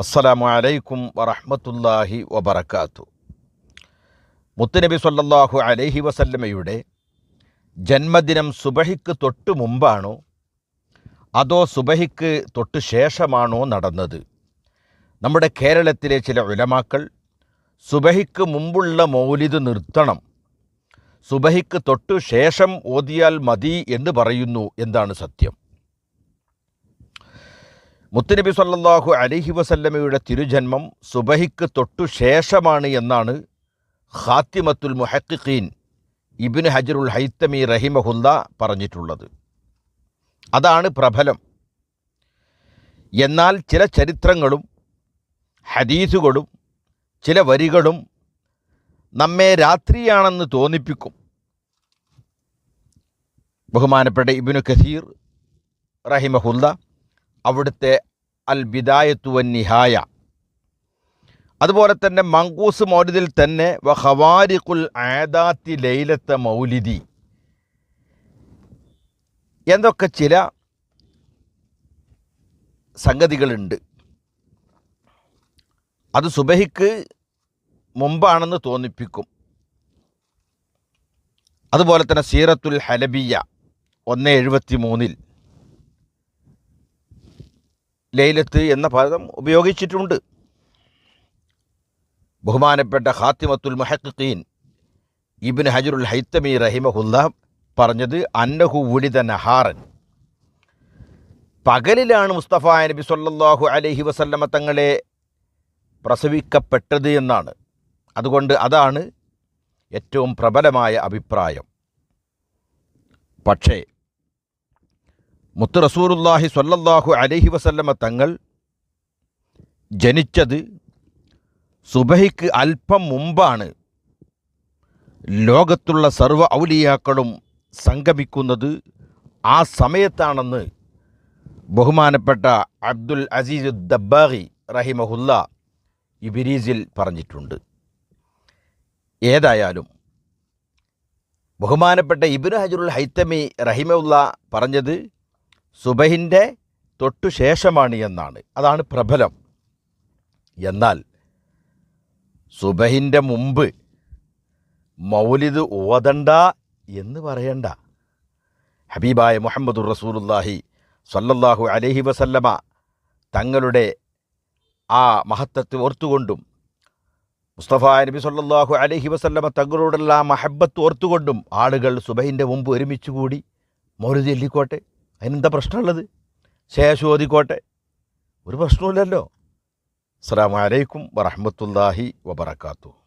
അസ്സലാമു അലൈക്കും വറഹമത്തല്ലാഹി വബർക്കാത്തു മുത്തുനബി സല്ലാഹു അലൈഹി വസല്ലമയുടെ ജന്മദിനം സുബഹിക്ക് തൊട്ട് മുമ്പാണോ അതോ സുബഹിക്ക് തൊട്ട് ശേഷമാണോ നടന്നത്? നമ്മുടെ കേരളത്തിലെ ചില ഉലമാക്കൾ സുബഹിക്ക് മുമ്പുള്ള മൗലിദ് നിർത്തണം സുബഹിക്ക് തൊട്ടു ശേഷം ഓതിയാൽ മതി എന്ന് പറയുന്നു എന്താണ് സത്യം. മുത്തുനബി സല്ലാഹു അലൈഹി വസല്ലമയുടെ തിരുജന്മം സുബഹിക്ക് തൊട്ടു ശേഷമാണ് എന്നാണ് ഖാത്തിമത്തുൽ മുഹക്കിഖീൻ ഇബ്നു ഹജറുൽ ഹൈത്തമി റഹിമഹുല്ല പറഞ്ഞിട്ടുള്ളത്. അതാണ് പ്രബലം. എന്നാൽ ചില ചരിത്രങ്ങളും ഹദീസുകളും ചില വരികളും നമ്മെ രാത്രിയാണെന്ന് തോന്നിപ്പിക്കും. ബഹുമാനപ്പെട്ട ഇബിനു കസീർ റഹിമഹുല്ല അവിടുത്തെ അൽ ബിദായത്തു വൻ നിഹായ അതുപോലെ തന്നെ മങ്കൂസ് മൗലിദിൽ തന്നെ വ ആദാത്തി ലൈലത്തെ മൗലിദി. എന്നൊക്കെ ചില സംഗതികളുണ്ട്. അത് സുബഹിക്ക് മുമ്പാണെന്ന് തോന്നിപ്പിക്കും. അതുപോലെ തന്നെ സീറത്തുൽ ഹലബിയ ഒന്ന് എഴുപത്തി മൂന്നിൽ ലൈലത്ത് എന്ന പദം ഉപയോഗിച്ചിട്ടുണ്ട്. ബഹുമാനപ്പെട്ട ഖാത്തിമത്തുൽ മഹഖീൻ ഇബിൻ ഹജറുൽ ഹൈത്തമി റഹിമഹുല്ല പറഞ്ഞത് അന്നഹു ഉലിത നഹാറൻ. പകലിലാണ് മുസ്തഫ നബി സല്ലാഹു അലഹി വസല്ലമ തങ്ങളെ പ്രസവിക്കപ്പെട്ടത് എന്നാണ്. അതുകൊണ്ട് അതാണ് ഏറ്റവും പ്രബലമായ അഭിപ്രായം. പക്ഷേ മുത്ത് റസൂറുല്ലാഹി സ്വല്ലല്ലാഹു അലൈഹി വസല്ലമ തങ്ങൾ ജനിച്ചത് സുബഹിക്ക് അല്പം മുമ്പാണ്. ലോകത്തുള്ള സർവ ഔലിയാക്കളും സംഗമിക്കുന്നത് ആ സമയത്താണെന്ന് ബഹുമാനപ്പെട്ട അബ്ദുൽ അസീസ് ദബ്ബാഗി റഹിമഹുല്ല ഇബിരീസിൽ പറഞ്ഞിട്ടുണ്ട്. ഏതായാലും ബഹുമാനപ്പെട്ട ഇബിന് ഹജറുൽ ഹൈത്തമി റഹിമുല്ല പറഞ്ഞത് സുബഹിന്റെ തൊട്ടു ശേഷമാണ് എന്നാണ്. അതാണ് പ്രബലം. എന്നാൽ സുബഹിന്റെ മുമ്പ് മൗലിദ് ഓതണ്ട എന്ന് പറയണ്ട. ഹബീബായ മുഹമ്മദ് റസൂലുല്ലാഹി സല്ലല്ലാഹു അലഹി വസല്ലമ തങ്ങളുടെ ആ മഹത്വത്തെ ഓർത്തുകൊണ്ടും മുസ്തഫ നബി സല്ലാഹു അലഹി വസല്ലമ തങ്ങളോടുള്ള മഹബത്ത് ഓർത്തുകൊണ്ടും ആളുകൾ സുബഹിന്റെ മുമ്പ് ഒരുമിച്ച് കൂടി മൗലിദ് ചൊല്ലിക്കോട്ടെ അതിനെന്താ പ്രശ്നമുള്ളത്? ശേഷം ഓതിക്കോട്ടെ. ഒരു പ്രശ്നമില്ലല്ലോ അസ്സാം വലൈക്കും വറഹമത്തല്ലാഹി വബർക്കാത്തു